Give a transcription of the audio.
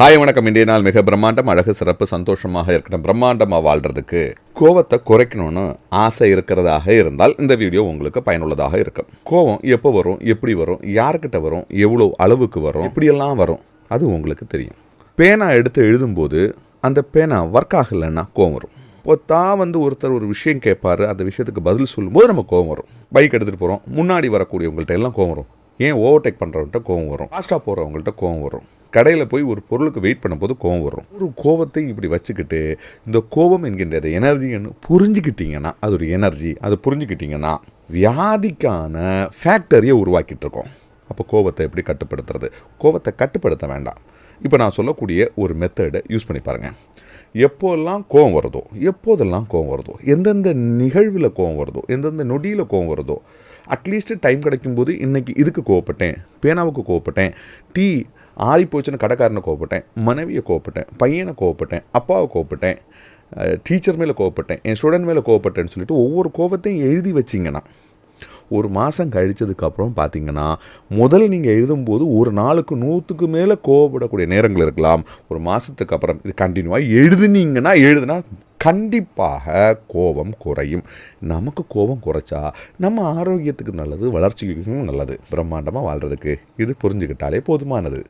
Hi வணக்கம். இன்றைய நாள் மிக பிரம்மாண்டம் அழகு சிறப்பு சந்தோஷமாக இருக்கணும். பிரம்மாண்டமாக வாழ்கிறதுக்கு கோவத்தை குறைக்கணும்னு ஆசை இருக்கிறதாக இருந்தால் இந்த வீடியோ உங்களுக்கு பயனுள்ளதாக இருக்கும். கோவம் எப்போ வரும் எப்படி வரும் யார்கிட்ட வரும் எவ்வளோ அளவுக்கு வரும் இப்படியெல்லாம் வரும் அது உங்களுக்கு தெரியும். பேனா எடுத்து எழுதும்போது அந்த பேனா ஒர்க் ஆகலைன்னா கோவம் வரும். இப்போ தான் வந்து ஒருத்தர் ஒரு விஷயம் கேட்பாரு அந்த விஷயத்துக்கு பதில் சொல்லும்போது நம்ம கோவம் வரும். பைக் எடுத்துகிட்டு போகிறோம் முன்னாடி வரக்கூடியவங்கள்ட்ட எல்லாம் கோவம் வரும். ஏன் ஓவர்டேக் பண்ணுறவங்கள்ட்ட கோவம் வரும்? ஃபாஸ்ட்டாக போகிறவங்கள்ட்ட கோவம் வரும். கடையில் போய் ஒரு பொருளுக்கு வெயிட் பண்ணும்போது கோவம் வரும். ஒரு கோவத்தை இப்படி வச்சுக்கிட்டு இந்த கோபம் என்கின்றது எனர்ஜின்னு புரிஞ்சுக்கிட்டிங்கன்னா அது ஒரு எனர்ஜி அதை புரிஞ்சுக்கிட்டிங்கன்னா வியாதிக்கான ஃபேக்டரியை உருவாக்கிட்டு இருக்கோம். அப்போ கோபத்தை எப்படி கட்டுப்படுத்துறது? கோபத்தை கட்டுப்படுத்த வேண்டாம். இப்போ நான் சொல்லக்கூடிய ஒரு மெத்தடை யூஸ் பண்ணி பாருங்கள் எப்போதெல்லாம் கோவம் வருதோ எப்போதெல்லாம் கோவம் வருதோ எந்தெந்த நிகழ்வில் கோவம் வருதோ எந்தெந்த நொடியில் கோவம் வருதோ அட்லீஸ்ட் டைம் கிடைக்கும்போது இன்றைக்கி இதுக்கு கோவப்பட்டேன் பேனாவுக்கு கோவப்பட்டேன் டீ ஆறி போச்சுன்னு கடைக்காரனை கோவப்பட்டேன் மனைவியை கோவப்பட்டேன் பையனை கோவப்பட்டேன் அப்பாவை கோவப்பட்டேன் டீச்சர் மேலே கோவப்பட்டேன் என் ஸ்டூடெண்ட் மேலே கோவப்பட்டேன்னு சொல்லிட்டு ஒவ்வொரு கோபத்தையும் எழுதி வச்சிங்கன்னா ஒரு மாதம் கழிச்சதுக்கப்புறம் பார்த்தீங்கன்னா முதல் நீங்கள் எழுதும்போது ஒரு நாளுக்கு நூற்றுக்கு மேலே கோவப்படக்கூடிய நேரங்கள் இருக்கலாம். ஒரு மாதத்துக்கு அப்புறம் இது கண்டினியூவாக எழுதுனீங்கன்னா எழுதுனா கண்டிப்பாக கோபம் குறையும். நமக்கு கோபம் குறைச்சா நம்ம ஆரோக்கியத்துக்கு நல்லது வளர்ச்சிக்கும் நல்லது பிரம்மாண்டமாக வாழ்கிறதுக்கு இது புரிஞ்சுக்கிட்டாலே போதுமானது.